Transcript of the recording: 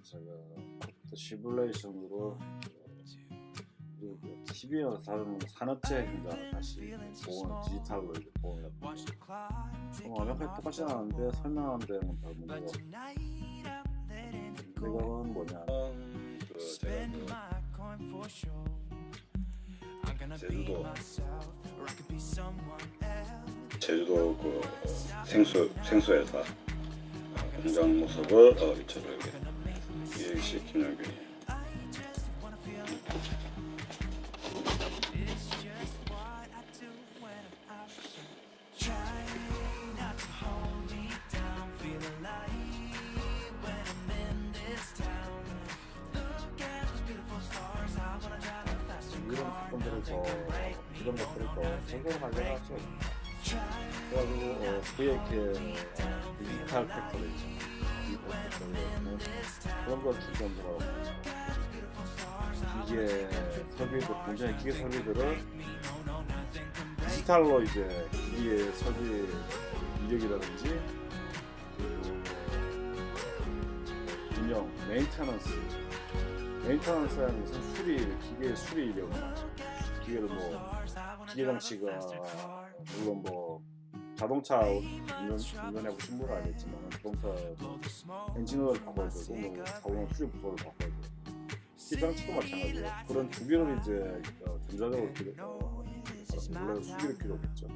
제가 시뮬레이션으로 TV와 다른 산업체 현장을 다시 보온 디지털로 이제 보온했고 어, 완벽하게 똑같지 않은데 설명하는 데는 별 문제가 없어요. 이거는 뭐냐. 그 제가 그 제주도. 제주도 그 어, 생수 생수회사. 어, 공장 모습을 어, 이쪽으로 이렇게 김영균이 이런 조건들을 더 이런 것들을 더 적용하려고 하죠. 그래가지고 어, VAK 디지털 팩토리 디지털 팩토리는 그런 걸 중점으로 하고 있죠. 기계 설비들 굉장히 기계 설비들을 디지털로 이제 기계 설비 이력이라든지 그리고 운영, 메인테넌스 메인터넌스라는 것은 수리, 기계 수리 말이죠. 기계를 뭐, 기계 장치가, 물론 뭐, 자동차 운전, 운전해 보신 분은 알겠지만, 자동차 엔진오일 바꿔야 되고, 뭐, 자동차 수리 부서를 바꿔야 되고, 기계 장치도 마찬가지예요. 그런 주기를 이제, 어, 전자적으로 기록, 어, 원래 수기를 기록했죠.